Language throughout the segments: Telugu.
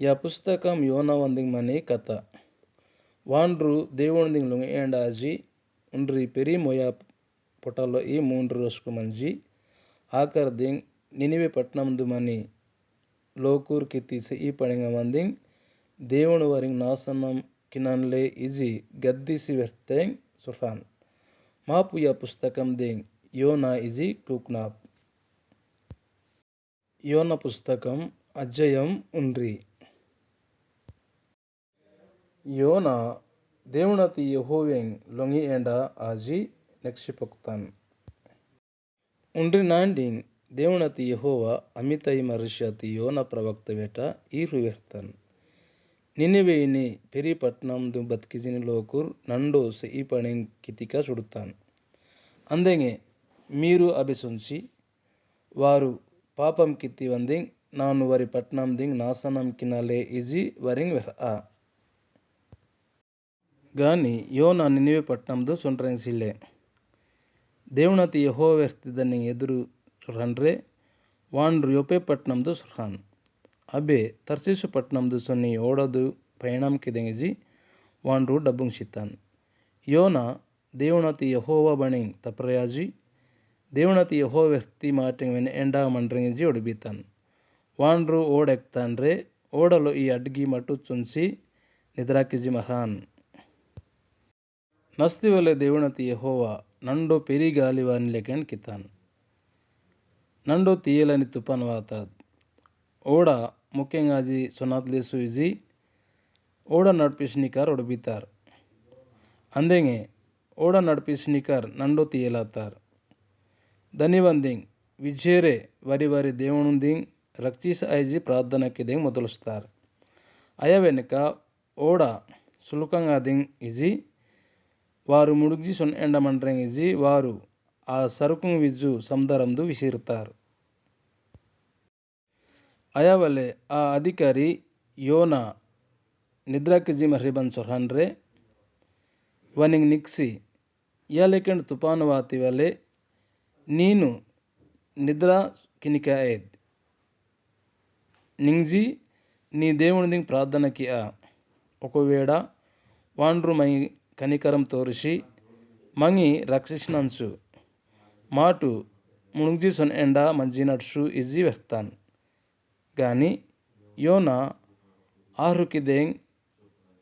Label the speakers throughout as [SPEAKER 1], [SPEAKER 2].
[SPEAKER 1] ಯಾ ಪುಸ್ತಕಂ ಯೋನ ಒಂದಿಂಗ್ ಮನೆ ಕಥ ವಾಂಡ್ರು దేవునిదింగ్ ಲುಂಗ್ ఏండాజಿ ఉండ్రి పెరి మొయ పొటలో ఈ మూండ్రు రోజుకు మంజి ఆఖర్ దింగ్ నినివే పట్నందు మని లోకూర్కి తీసి ఈ పణింగ మందింగ్ దేవుని వరింగ్ నాశనం కినన్లే ఇజి గద్దిసి వెర్తేంగ్ సుఫాన్ మాపు యా పుస్తకం దింగ్ యోనా ఇజి టూక్నాప్ యోన పుస్తకం అధ్యయం ఉండ్రి ಯೋನ ದೇವಣತಿ ಯಹೋವೆಂಗ್ ಲೊಂಗಿ ಎಂಡ ಆಜಿ ನೆಕ್ಷಿಪೊಕ್ತಾನ್ ಉಂಡ್ರಿ ನಾಂಡಿಂಗ್ ದೇವಣತಿ ಯಹೋವ ಅಮಿತೈ ಮರುಷ್ಯತಿ ಯೋನ ಪ್ರವಕ್ತ ವೇಟ ಈರು ವೆರ್ತನ್ ನಿನ್ನೆವೇಯಿನಿ ಪೆರಿ ಪಟ್ನಂದು ಬತ್ಕಿಜಿನಿ లోకుర్ నండో ఈ పణింగ్ కితిక చుడుతాన్ అందెంగే మీరు అభిసుంచి వారు పాపం కిత్తి వందింగ్ నాను వరి పట్నం దింగ్ నాశనం కినలే ఇజి వరింగ్ వెర్ ఆ ಗಾನಿ ಯೋನ ನಿನಿವೆ ಪಟ್ಟಣಂದು ಸೊಂಟ್ರೆಂಗ್ಸಿಲ್ಲೆ ದೇವನತಿ ಯಹೋವೆರ್ತಿದನಿ ಎದುರು ರನ್ರೆ ವಾಂಡ್ರು ಯೊಪೆ ಪಟ್ಟಣಂದು ಸುರ್ಹಾನ್ ಅಬೆ ತರ್ಸಿಸು ಪಟ್ಟಣಂದು ಸೊನ್ನಿ ಓಡದು ಪ್ರಯಾಣಂ ಕಿದೆಂಗಿಜಿ ವಾಂಡ್ರು ಡಬ್ಬುಂಗ್ ಶಿತ್ತಾನ್ ಯೋನ ದೇವನತಿ ಯಹೋವ ಬಣಿಂಗ್ ತಪ್ರಯಾಜಿ ದೇವನತಿ ಯಹೋ ವ್ಯಕ್ತಿ ಮಾಟಿಂಗ್ ಎಂಡಾ ಮಂಡ್ರಿಂಗಿಜಿ ಒಡಿಬಿತಾನ್ ವಾಂಡ್ರು ಓಡೆಕ್ತಾನ್ರೆ ಓಡಲು ಈ ಅಡ್ಗಿ ಮಟ್ಟು ಚುನ್ಸಿ ನಿದ್ರಾಕಿಜಿ ಮಹಾನ್ ನಸ್ತಿವಲೆ ದೇವಣ ತಿಹೋವ ನಂಡೋ ಪೆರಿ ಗಾಲಿ ವಾ ನಿಲಕೆಂಡ್ ಕಿತ್ತನ್ ನಂಡೋ ತೀಯಲಿನ ತುಫಾನ್ ವಾತದ್ ಓಡ ಮುಖ್ಯಂಗಾಜಿ ಸೊನಾಥ್ಲೇಸು ಇಜಿ, ಓಡ ನಡ್ಪಿಸ್ನಿ ಕರ್ ಉಡುಬಿತ್ತಾರ್ ಅಂದೆಗೆ, ಓಡ ನಡ್ಪಿಸ್ನಿ ಕರ್ ನಂಡೋ ತೀಯಲಾತ್ತಾರ್ ದನಿವಂದೀಂಗ್ ವಿಜೇರೆ ವರೆ ವಾರಿ ದೇವಣುಂದಿಂಗ್ ರಕ್ಷಿಸ್ ಐಜಿ ಪ್ರಾರ್ಥನಕ್ಕೆ ಇದೇಂಗ್ ಮೊದಲುಸ್ತಾರ್. ಅಯವೆನಕ ಓಡ ಓಡಾ ಸುಲ್ಕಂಗಾದಿಂಗ್ ಈಜಿ వారు ముడుగుజి సున్న సొండమండ్రంగిజి వారు ఆ సరుకుంగు విజ్జు సందరందు విసిరుతారు. అయావలే ఆ అధికారి యోన నిద్రాకిజి మహ్రిబన్ సొహన్రే వనింగ్ నిక్సి యాలెకెండ్ తుపాను వాతి వలే నేను నిద్రా కినికాయద్ నింగ్జీ నీ దేవుని ప్రార్థనకి ఆ. ఒకవేళ వాండ్రు మై మై కనికరం తోరిసి ಮಂಗಿ ರಕ್ಷಿಸ್ನನ್ಸು ಮಾಟು ಮುಣುಗ್ಜಿ ಸೊನ್ ಎಂಡ ಮಂಜಿನಡ್ಸು ಇಜಿ ವೆರ್ತಾನ್ గాని యోన ఆహృకిదేంగ్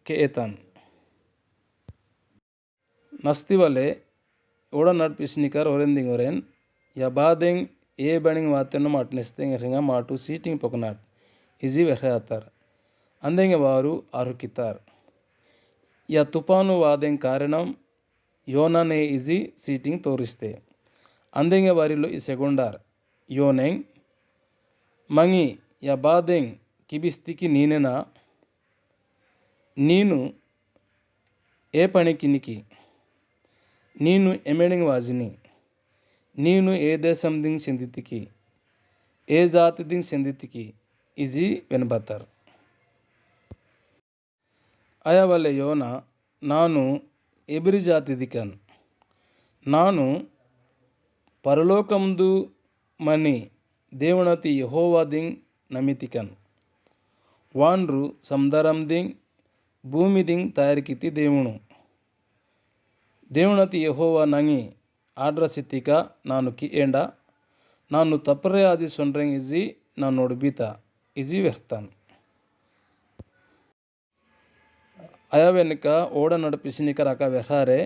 [SPEAKER 1] కేతాన్ నస్తివలే ఓడ నడిపిస్నికర్ ఒరెందింగ్ ఒరెన్ యా బాదెంగ్ ఏ బణింగ్ వాతెన్న మాట్నిస్తేంగ్ రింగ మాటు సీటింగ్ పొకనాట్ ఇజీ వెర్హాతార్ ಅಂದೆಂಗೆ ವಾರು ಆರುಕಿತಾರ್ ಯಾ ತುಫಾನು ವಾದೆಂಗ್ ಕಾರಣಂ ಯೋನನೆ ಇಜಿ ಸೀಟಿಂಗ್ ತೋರಿಸ್ತೆ ಅಂದೆಂಗೆ ವಾರಿಲು ಈ ಸೆಗೊಂಡಾರ್ ಯೋನೆಂಗ್ ಮಂಗಿ ಯಾ ಬಾದೆಂಗ್ ಕಿಬಿಸ್ತಿಕಿ ನೀನೆನ ನೀನು ఏ పనికినికి నేను ఎమెడింగ్ వాజిని నేను ఏ దేశం దింగ్ చెందితికి ఏ జాతి దింగ్ చెందితికి ఇది వినబత్తారు ಆಯವಲಯೋನ ನಾನು ಎಬಿರಿಜಾತಿದಿಕನ್ ನಾನು ಪರಲೋಕಮ್ದು ಮನಿ ದೇವಣತಿ ಯಹೋವಾದಿಂಗ್ ನಮಿತಿಕನ್ ವಾನ್ರು ಸಮದರಂದಿಂಗ್ ಭೂಮಿದಿಂಗ್ ತಯಾರಿಕಿತಿ ದೇವಣು ದೇವಣತಿ ಯಹೋವ ನಂಗಿ ಆಡ್ರಸಿತಿಕ ನಾನು ಕಿ ಎಂಡ ನಾನು ತಪ್ಪರೆ ಆಜಿ ಸೊನ್ರಂಗ್ ಇಜಿ ನಾನು ಒಡ್ಬೀತ ಇಜಿ ವ್ಯರ್ಥನ್ ಅಯ వెనుక ఓడ నడిపిసినిక రక వెహారే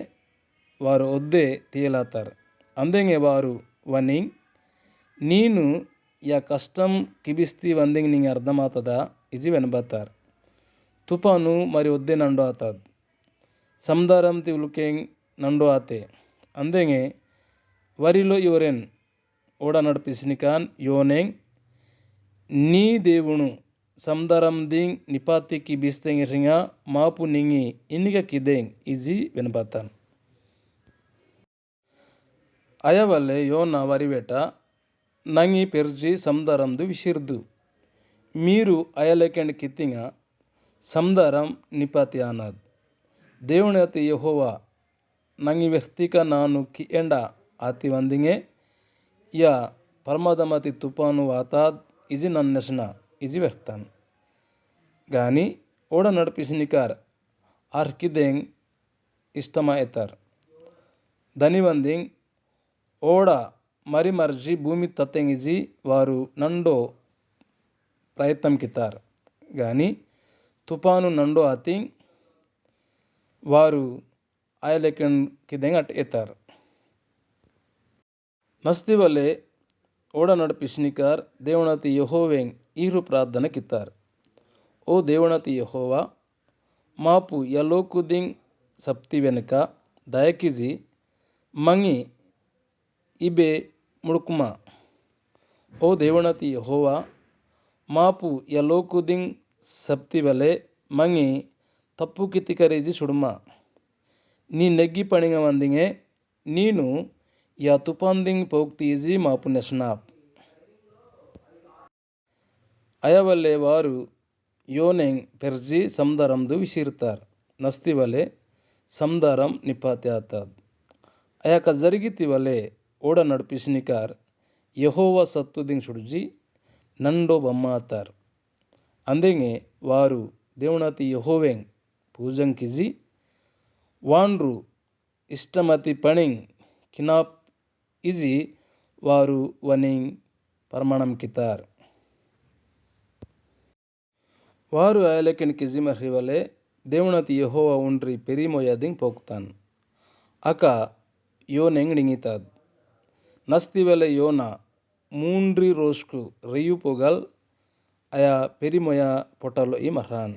[SPEAKER 1] వారు ఒద్దే తీయలాతారు ಅಂದೆಂಗೆ వారు వనింగ్ ನೀನು ಯಾ ಕಷ್ಟಂ ಕಿಬಿಸ್ತಿ వందింగ్ ನಿಂಗೆ ಅರ್ಧಮಾತದ ಇಜಿ వెనబత్తారు తుఫాను మరి ఒద్దే నండు ఆతాద్ సముదారం తివులుకేంగ్ నండు ఆతే ಅಂದೆಂಗೆ వరిలో యువరెన్ ఓడ నడిపిసినికాన్ యోనేంగ్ నీ దేవును samdaramding nipatiki bisteng ringa mapu ningi iniga kideng izi వెనబత్తాను ಅಯವಲ್ಲೆ ಯೋನ ವರಿವೇಟ ನಂಗಿ ಪೆರ್ಜಿ ಸಮದರಂದು ವಿಸಿರ್ದು మీరు అయలేకెండ్ కిత్తింగ సందరం నిపతి అన్నది దేవుని అతి యహోవా ನಂಗಿ ವ್ಯಕ್ತಿಕ ನಾನು ಕಿ ಎಂಡ ಆತಿ ವಂದಿಂಗೆ ಯಾ ಪರಮದಮತಿ ತುಪಾನು ವಾತಾದ್ ಇಜಿ ನನ್ನೆಸ್ನ ಇಜಿ ವ್ಯಕ್ತಾನ್ గాని ఓడ నడిపిసినికార్ ఆర్కిదెంగ్ ఇష్టమా ఎతార్ ದನಿವಂದಿಂಗ್ ಓಡ ಮರಿಮರ್ಜಿ ಭೂಮಿ ತತ್ತೆಂಗಿಜಿ ವಾರು ನಂಡೋ ప్రయత్నం కితార్ కానీ తుఫాను నండో అతింగ్ వారు ఆయలెక్కన్ కిదెంగ్ అట్ ఎతార్ ನಸ್ತಿ ವಲೆ ಓಡ ನಡಪಿಸ್ನಿಕಾರ್ ದೇವಣತಿ ಯಹೋವೆಂಗ್ ಈರು ಪ್ರಾರ್ಥನೆ ಕಿತ್ತಾರ್ ఓ దేవణతి యహోవా మాపు యలోకుదింగ్ సప్తి వెనుక దయకిజి మంగి ఇబే ముడుకుమా ఓ దేవణతి యహోవా మాపు యలోకుదింగ్ సప్తి వలె మంగి తప్పు కితికరేజి సుడుమా ನೀ ನೆಗ್ಗಿ ಪಣಿಗ ಮಂದಿಗೆ ನೀನು ಯಾ ತುಪಾಂದಿಂಗ್ ಪೌಕ್ತೀಜಿ ಮಾಪು ನೆಸ್ನಾಪ್ ಅಯವಲ್ಲೆ ವಾರು ಯೋನೆಂಗ್ ಪೆರ್ಜಿ ಸಮದರಂದು ವಿಸಿರ್ತಾರ್ ನಸ್ತಿವಲೆ ಸಮದರಂ ನಿಪಾತೆ ಆತಾದ್ ಅಯಾಕ జరిగితివలే ఓడ నడిపిస్నికార్ యహోవా సత్తుదింగ్ సుడుజి నండో బమ్మాతార్ అందెంగే వారు దేవునతి యహోవెంగ్ పూజంగ్ కిజి వాండ్రు ఇష్టమతి పణింగ్ కినాప్ ఇజి వారు వనింగ్ పరమాణం కితార్ వారు ఆయలకిని కిజిమ హ్రివలే దేవునతి యహోవ ఉండ్రి పెరిమోయాదింగ్ పోక్తాన్. అక యో నెంగిణితాద్ వలె యోన మూండ్రి రోష్కు రెయ్యు పొగల్ అయా పెరిమొయ పొటలో ఈ మహ్రాన్